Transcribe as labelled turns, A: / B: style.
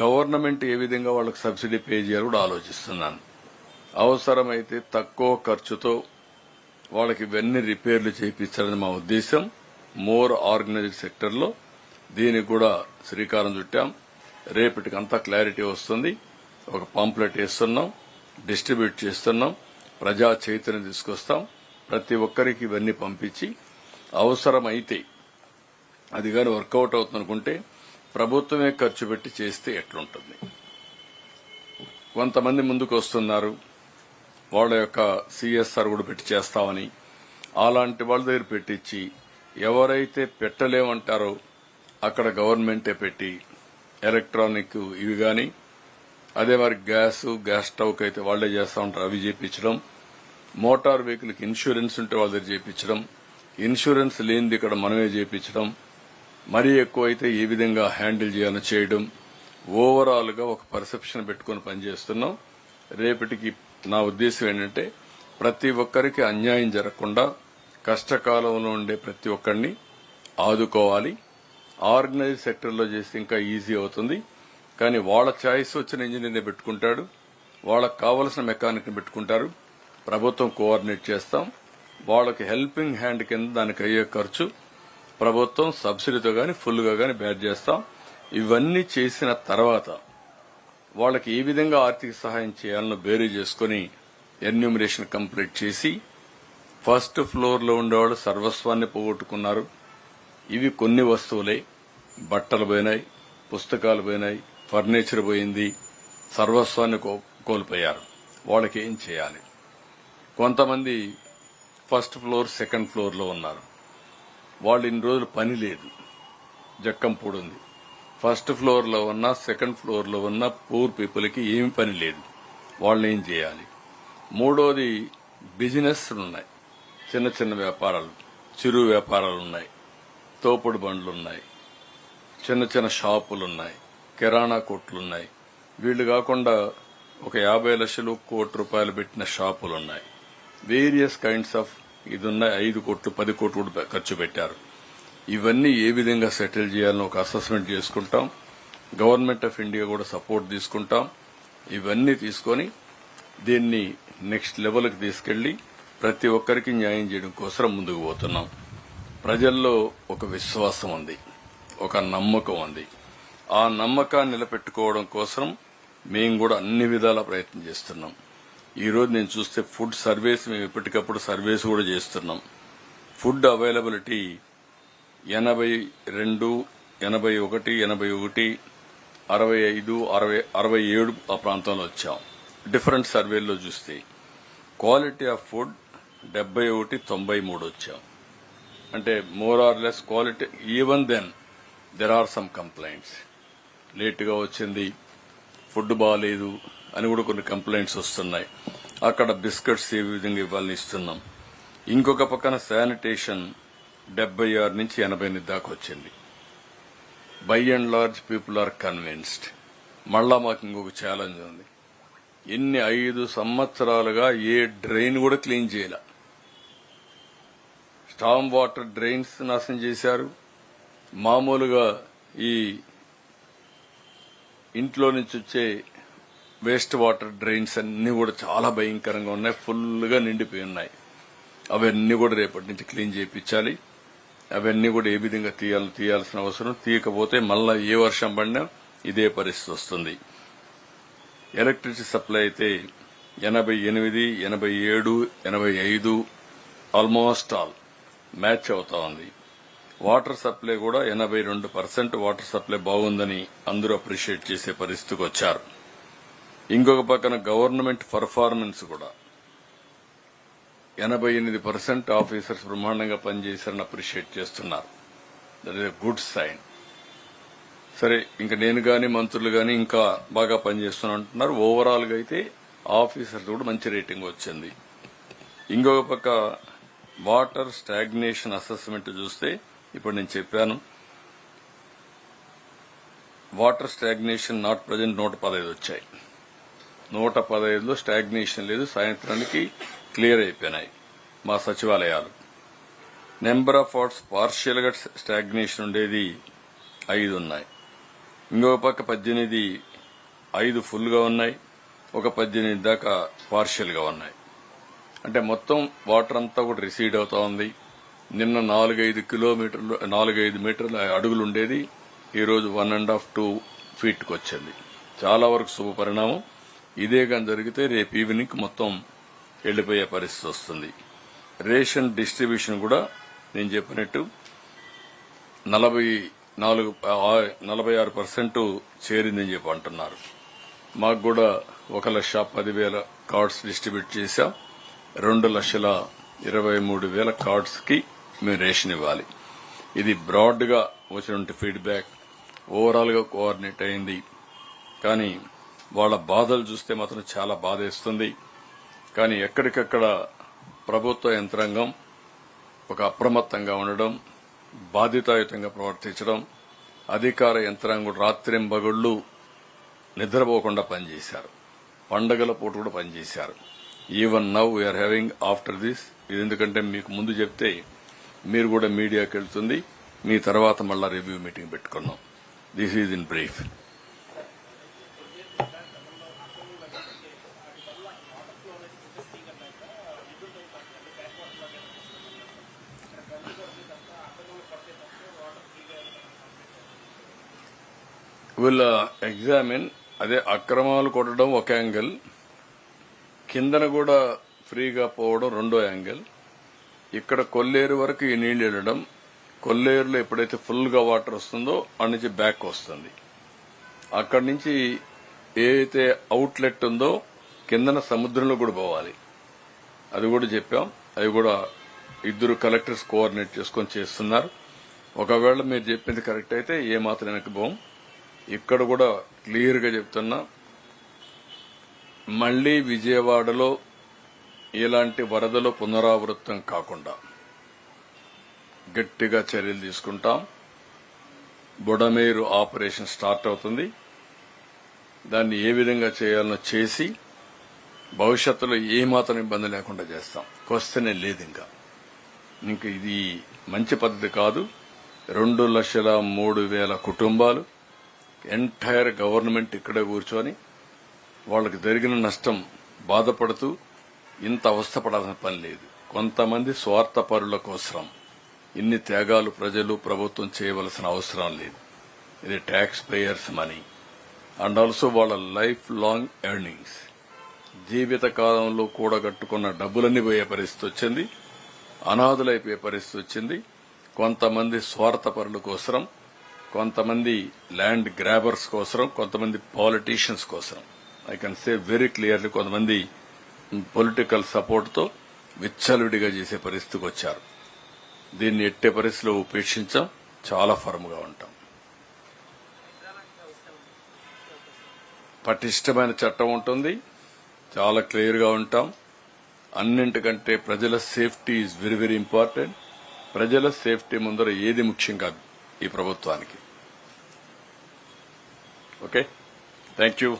A: Government ఏ విధంగా వాళ్ళకి subsidy pay చేయాలి కూడా ఆలోచిస్తున్నాను. అవసరమైతే తక్కువ ఖర్చుతో వాళ్ళకి ఇవన్నీ రిపేర్లు చేయించాలని మా ఉద్దేశం. మోర్ ఆర్గనైజ్డ్ సెక్టర్లో దీనికి కూడా శ్రీకారం చుట్టాం. రేపటికి అంతా క్లారిటీ వస్తుంది. ఒక పాంప్లెట్ వేస్తున్నాం డిస్ట్రిబ్యూట్ చేస్తున్నాం ప్రజా చైతన్యం తీసుకొస్తాం. ప్రతి ఒక్కరికి ఇవన్నీ పంపించి అవసరమైతే అది కానీ వర్కౌట్ అవుతుందనుకుంటే ప్రభుత్వమే ఖర్చు పెట్టి చేస్తే ఎట్లుంటుంది? కొంతమంది ముందుకు వస్తున్నారు వాళ్ళ యొక్క సిఎస్ఆర్ కూడా పెట్టి చేస్తామని. అలాంటి వాళ్ళ దగ్గర పెట్టించి ఎవరైతే పెట్టలేమంటారో అక్కడ గవర్నమెంటే పెట్టి ఎలక్ట్రానిక్ ఇవి కానీ అదే మరి గ్యాస్ గ్యాస్ స్టవ్కి అయితే వాళ్ళే చేస్తా ఉంటారు. అవి చేయించడం మోటార్ వెహికల్కి ఇన్సూరెన్స్ ఉంటే వాళ్ళ దగ్గర చేయించడం ఇన్సూరెన్స్ లేనిది ఇక్కడ మనమే చేపించడం మరీ ఎక్కువైతే ఏ విధంగా హ్యాండిల్ చేయాలో చేయడం ఓవరాల్గా ఒక పర్సెప్షన్ పెట్టుకుని పనిచేస్తున్నాం. రేపటికి నా ఉద్దేశం ఏంటంటే ప్రతి ఒక్కరికి అన్యాయం జరగకుండా కష్టకాలంలో ఉండే ప్రతి ఒక్కరిని ఆదుకోవాలి. ఆర్గనైజ్ సెక్టర్లో చేస్తే ఇంకా ఈజీ అవుతుంది. కానీ వాళ్ళ ఛాయిస్ వచ్చిన ఇంజనీర్ని పెట్టుకుంటాడు వాళ్ళకి కావలసిన మెకానిక్ని పెట్టుకుంటారు. ప్రభుత్వం కోఆర్డినేట్ చేస్తాం. వాళ్ళకి హెల్పింగ్ హ్యాండ్ కింద దానికి అయ్యే ఖర్చు ప్రభుత్వం సబ్సిడీతో గాని ఫుల్గా కానీ గాని బ్యాట్ చేస్తాం. ఇవన్నీ చేసిన తర్వాత వాళ్ళకి ఏ విధంగా ఆర్థిక సహాయం చేయాలనో బేరీ చేసుకుని ఎన్యూమినేషన్ కంప్లీట్ చేసి ఫస్ట్ ఫ్లోర్లో ఉండేవాళ్ళు సర్వస్వాన్ని పోగొట్టుకున్నారు. ఇవి కొన్ని వస్తువులే. బట్టలు పోయినాయి పుస్తకాలు పోయినాయి ఫర్నిచర్ పోయింది. సర్వస్వాన్ని కో- కోల్పోయారు. వాళ్ళకి ఏం చేయాలి? కొంతమంది ఫస్ట్ ఫ్లోర్ సెకండ్ ఫ్లోర్లో ఉన్నారు. వాళ్ళు ఇన్ని రోజులు పని లేదు. జక్కంపూడి ఉంది ఫస్ట్ ఫ్లోర్లో ఉన్న సెకండ్ ఫ్లోర్లో ఉన్న పూర్ పీపుల్కి ఏమి పని లేదు. వాళ్ళని ఏం చేయాలి? మూడోది బిజినెస్ ఉన్నాయి. చిన్న చిన్న వ్యాపారాలు చిరు వ్యాపారాలు ఉన్నాయి. తోపుడు బండ్లు ఉన్నాయి. చిన్న చిన్న షాపులు ఉన్నాయి. కిరాణా కొట్లు ఉన్నాయి. వీళ్ళు కాకుండా ఒక యాభై లక్షలు కోటి రూపాయలు పెట్టిన షాపులు ఉన్నాయి. వేరియస్ కైండ్స్ ఆఫ్ ఇది ఐదు కోట్లు పది కోట్లు కూడా ఖర్చు పెట్టారు. ఇవన్నీ ఏ విధంగా సెటిల్ చేయాలని ఒక అసెస్మెంట్ చేసుకుంటాం. గవర్నమెంట్ ఆఫ్ ఇండియా కూడా సపోర్ట్ తీసుకుంటాం. ఇవన్నీ తీసుకొని దీన్ని నెక్స్ట్ లెవెల్కి తీసుకెళ్ళి ప్రతి ఒక్కరికి న్యాయం చేయడం కోసం ముందుకు పోతున్నాం. ప్రజల్లో ఒక విశ్వాసం ఉంది. ఒక నమ్మకం ఉంది. ఆ నమ్మకాన్ని నిలబెట్టుకోవడం కోసం మేము కూడా అన్ని విధాల ప్రయత్నం చేస్తున్నాం. ఈరోజు నేను చూస్తే ఫుడ్ సర్వేస్ మేము ఎప్పటికప్పుడు సర్వేస్ కూడా చేస్తున్నాం. ఫుడ్ అవైలబిలిటీ ఎనభై రెండు ఎనభై ఒకటి ఎనభై ఒకటి అరవై ఐదు అరవై అరవై ఏడు ఆ ప్రాంతంలో వచ్చాం. డిఫరెంట్ సర్వేల్లో చూస్తే క్వాలిటీ ఆఫ్ ఫుడ్ డెబ్బై ఒకటి తొంభై మూడు వచ్చాం. అంటే more or less quality even then there are some complaints. లేటుగా వచ్చింది ఫుడ్ బాగాలేదు అని కూడా కొన్ని కంప్లైంట్స్ వస్తున్నాయి. అక్కడ బిస్కెట్స్ ఏ విధంగా ఇవ్వాలని ఇస్తున్నాం. ఇంకొక పక్కన శానిటేషన్ డెబ్బై ఆరు నుంచి ఎనభై ఎనిమిది దాకా వచ్చింది. By and large people are convinced మళ్ళా మాకు ఇంకొక ఛాలెంజ్ ఉంది. ఎన్ని ఐదు సంవత్సరాలుగా ఏ డ్రైన్ కూడా క్లీన్ చేయాల. స్టామ్ వాటర్ డ్రైన్స్ నాశనం చేశారు. మామూలుగా ఈ ఇంట్లో నుంచి వచ్చే వేస్ట్ వాటర్ డ్రైన్స్ అన్నీ కూడా చాలా భయంకరంగా ఉన్నాయి. ఫుల్గా నిండిపోయి ఉన్నాయి. అవన్నీ కూడా రేపటి నుంచి క్లీన్ చేయించాలి. అవన్నీ కూడా ఏ విధంగా తీయాలి తీయాల్సిన అవసరం. తీయకపోతే మళ్ళా ఏ వర్షం పడినా ఇదే పరిస్థితి వస్తుంది. ఎలక్ట్రిసిటీ సప్లై అయితే ఎనభై ఎనిమిది ఎనభై ఏడు ఎనభై ఐదు ఆల్మోస్ట్ ఆల్ మ్యాచ్ అవుతా ఉంది. వాటర్ సప్లై కూడా ఎనభై రెండు పర్సెంట్ వాటర్ సప్లై బాగుందని అందరూ అప్రిషియేట్ చేసే పరిస్థితికి వచ్చారు. ఇంకొక పక్కన గవర్నమెంట్ పర్ఫార్మెన్స్ కూడా. ఎనభై ఎనిమిది పర్సెంట్ ఆఫీసర్స్ బ్రహ్మాండంగా పనిచేశారని అప్రిషియేట్ చేస్తున్నారు. దట్ ఇస్ గుడ్ సైన్ సరే ఇంకా నేను గాని మంత్రులు గాని ఇంకా బాగా పనిచేస్తున్నా అంటున్నారు. ఓవరాల్గా అయితే ఆఫీసర్స్ కూడా మంచి రేటింగ్ వచ్చింది. ఇంకొక పక్క వాటర్ స్టాగ్నేషన్ అసెస్మెంట్ చూస్తే ఇప్పుడు నేను చెప్పాను. వాటర్ స్టాగ్నేషన్ నాట్ ప్రజెంట్ నూట పదహైదు వచ్చాయి. నూట పదహైదులో స్టాగ్నేషన్ లేదు సాయంత్రానికి క్లియర్ అయిపోయినాయి మా సచివాలయాలు. నెంబర్ ఆఫ్ వార్డ్స్ పార్షియల్గా స్టాగ్నేషన్ ఉండేది ఐదు ఉన్నాయి. ఇంకో పక్క పద్దెనిమిది ఐదు ఫుల్గా ఉన్నాయి ఒక పద్దెనిమిది దాకా పార్షియల్గా ఉన్నాయి. అంటే మొత్తం వాటర్ అంతా కూడా రిసీడ్ అవుతా ఉంది. నిన్న నాలుగైదు కిలోమీటర్లు నాలుగైదు మీటర్ల అడుగులు ఉండేది. ఈరోజు వన్ అండ్ హాఫ్ టూ ఫీట్కి వచ్చింది. చాలా వరకు శుభ పరిణామం ఇదే కానీ జరిగితే రేపు ఈవినింగ్ మొత్తం వెళ్ళిపోయే పరిస్థితి వస్తుంది. రేషన్ డిస్ట్రిబ్యూషన్ కూడా నేను చెప్పినట్టు నలభై నాలుగు నలభై ఆరు పర్సెంట్ చేరిందని చెప్పి అంటున్నారు. మాకు కూడా ఒక లక్ష పదివేల కార్డ్స్ డిస్ట్రిబ్యూట్ చేశాం. రెండు లక్షల ఇరవై మూడు వేల కార్డ్స్కి మేము రేషన్ ఇవ్వాలి. ఇది బ్రాడ్గా వచ్చినటువంటి ఫీడ్బ్యాక్. ఓవరాల్గా కోఆర్డినేట్ అయింది. కానీ వాళ్ళ బాధలు చూస్తే మాత్రం చాలా బాధేస్తుంది. కానీ ఎక్కడికక్కడ ప్రభుత్వ యంత్రాంగం ఒక అప్రమత్తంగా ఉండడం బాధ్యతాయుతంగా ప్రవర్తించడం అధికార యంత్రాంగం రాత్రింబగళ్ళు నిద్రపోకుండా పనిచేశారు. పండగల పూట కూడా పనిచేశారు. Even now we are having after this ఇది ఎందుకంటే మీకు ముందు చెప్తే మీరు కూడా మీడియాకి వెళ్తుంది. మీ తర్వాత మళ్ళా రివ్యూ మీటింగ్ పెట్టుకున్నాం. దిస్ ఈజ్ ఇన్ బ్రీఫ్ వీళ్ళ ఎగ్జామిన్ uh, అదే అక్రమాలు కొట్టడం ఒక యాంగిల్ కిందన కూడా ఫ్రీగా పోవడం రెండో యాంగిల్ ఇక్కడ కొల్లేరు వరకు ఈ నీళ్ళు వెళ్ళడం కొల్లేరులో ఎప్పుడైతే ఫుల్గా వాటర్ వస్తుందో అక్కడి నుంచి బ్యాక్ వస్తుంది. అక్కడి నుంచి ఏదైతే అవుట్లెట్ ఉందో కిందన సముద్రంలో కూడా పోవాలి. అది కూడా చెప్పాం. అవి కూడా ఇద్దరు కలెక్టర్స్ కోఆర్డినేట్ చేసుకొని చేస్తున్నారు. ఒకవేళ మీరు చెప్పింది కరెక్ట్ అయితే ఏ మాత్రం వెనక్కి పోం. ఇక్కడ కూడా క్లియర్గా చెప్తున్నా. మళ్ళీ విజయవాడలో ఇలాంటి వరదలు పునరావృతం కాకుండా గట్టిగా చర్యలు తీసుకుంటాం. బుడమేరు ఆపరేషన్ స్టార్ట్ అవుతుంది. దాన్ని ఏ విధంగా చేయాలనో చేసి భవిష్యత్తులో ఏ మాత్రం ఇబ్బంది లేకుండా చేస్తాం. క్వశ్చనే లేదు ఇంకా. ఇంక ఇది మంచి పద్ధతి కాదు. రెండు లక్షల మూడు వేల కుటుంబాలు ఎంటైర్ గవర్నమెంట్ ఇక్కడే కూర్చొని వాళ్ళకి జరిగిన నష్టం బాధపడుతూ ఇంత అవస్థపడాల్సిన పని లేదు. కొంతమంది స్వార్థపరుల కోసం ఇన్ని త్యాగాలు ప్రజలు ప్రభుత్వం చేయవలసిన అవసరం లేదు. ఇది tax payers money and also వాళ్ళ లైఫ్ లాంగ్ ఎర్నింగ్స్ జీవిత కాలంలో కూడగట్టుకున్న డబ్బులన్నీ పోయే పరిస్థితి వచ్చింది. అనాథులైపోయే పరిస్థితి వచ్చింది. కొంతమంది స్వార్థపరుల కోసం కొంతమంది ల్యాండ్ గ్రాబర్స్ కోసం కొంతమంది పాలిటీషియన్స్ కోసం I can say very clearly కొంతమంది పొలిటికల్ సపోర్ట్తో విచ్చలుడిగా చేసే పరిస్థితికి వచ్చారు. దీన్ని ఎట్టే పరిస్థితిలో ఉపేక్షించాం? చాలా ఫర్మ్గా ఉంటాం. పటిష్టమైన చట్టం ఉంటుంది. చాలా క్లియర్గా ఉంటాం. అన్నింటికంటే ప్రజల safety is very very important ప్రజల సేఫ్టీ ముందర ఏది ముఖ్యం కాదు ఈ ప్రభుత్వానికి. Okay? Thank you.